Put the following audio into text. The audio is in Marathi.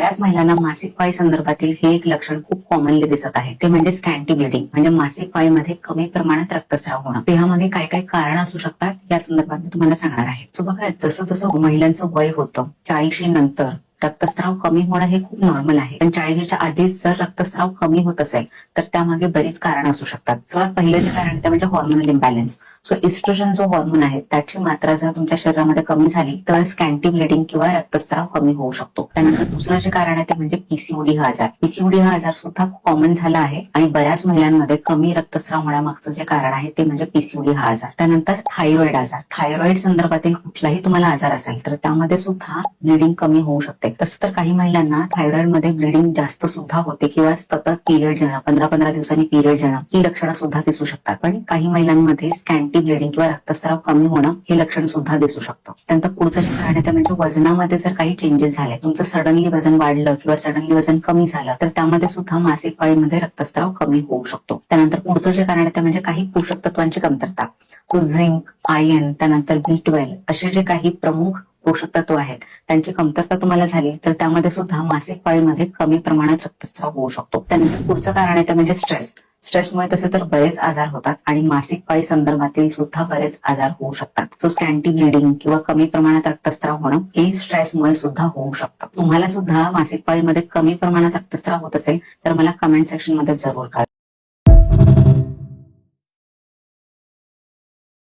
बऱ्याच महिलांना मासिक पाळी संदर्भातील हे एक लक्षण खूप कॉमनली दिसत आहे. ते म्हणजे स्कॅन्टी ब्लिडिंग म्हणजे मासिक पाळीमध्ये कमी प्रमाणात रक्तस्राव होणं. तर काय काय कारण असू शकतात या संदर्भात मी तुम्हाला सांगणार आहे. सो बघा जसं जसं महिलांचं वय होतं चाळीशी नंतर रक्तस्राव कमी होणं हे खूप नॉर्मल आहे. पण चाळीशीच्या आधीच जर रक्तस्राव कमी होत असेल तर त्यामागे बरीच कारण असू शकतात. सर्वात पहिलं जे कारण आहे ते म्हणजे हॉर्मोनल इम्बॅलन्स सो इस्ट्रोजन जो हॉर्मोन आहे त्याची मात्रा जर तुमच्या शरीरामध्ये कमी झाली तर स्कॅन्टी ब्लिडिंग किंवा रक्तस्राव कमी होऊ शकतो. त्यानंतर दुसरं जे कारण आहे ते म्हणजे पीसीओडी हा आजार. पीसीओडी हा आजार सुद्धा कॉमन झाला आहे आणि बऱ्याच महिलांमध्ये कमी रक्तस्राव होण्यामागचं जे कारण आहे ते म्हणजे पीसीओडी हा आजार. त्यानंतर थायरॉइड आजार. थायरॉइड संदर्भातील कुठलाही तुम्हाला आजार असेल तर त्यामध्ये सुद्धा ब्लिडिंग कमी होऊ शकते. तसं तर काही महिलांना थायरॉइडमध्ये ब्लिडिंग जास्त सुद्धा होते किंवा सतत पिरियड येणं पंधरा पंधरा दिवसांनी पिरियड येणं ही लक्षणं सुद्धा दिसू शकतात. पण काही महिलांमध्ये अँटी ब्लिडिंग किंवा रक्तस्राव कमी होणं हे लक्षण सुद्धा दिसू शकतं. त्यानंतर पुढचं जे कारण आहे ते म्हणजे वजनामध्ये जर काही चेंजेस झाले तुमचं सडनली वजन वाढलं किंवा सडनली वजन कमी झालं तर त्यामध्ये सुद्धा मासिक पाळीमध्ये रक्तस्राव कमी होऊ शकतो. त्यानंतर पुढचं जे कारण आहे ते म्हणजे काही पोषक तत्वांची कमतरता. सो झिंक आयन त्यानंतर बी ट्वेल्व असे जे काही प्रमुख पोषक तत्व आहेत त्यांची कमतरता तुम्हाला झाली तर त्यामध्ये सुद्धा मासिक पाळीमध्ये कमी प्रमाणात रक्तस्राव होऊ शकतो. त्यानंतर पुढचं कारण आहे ते म्हणजे स्ट्रेस स्ट्रेसमुळे तसे तर बरेच आजार होतात आणि मासिक पाळी संदर्भातील सुद्धा बरेच आजार होऊ शकतात. सो स्कॅन्टी ब्लिडिंग किंवा कमी प्रमाणात रक्तस्राव होणं हे स्ट्रेसमुळे सुद्धा होऊ शकतं. तुम्हाला सुद्धा मासिक पाळीमध्ये कमी प्रमाणात रक्तस्राव होत असेल तर मला कमेंट सेक्शनमध्ये जरूर कळवा.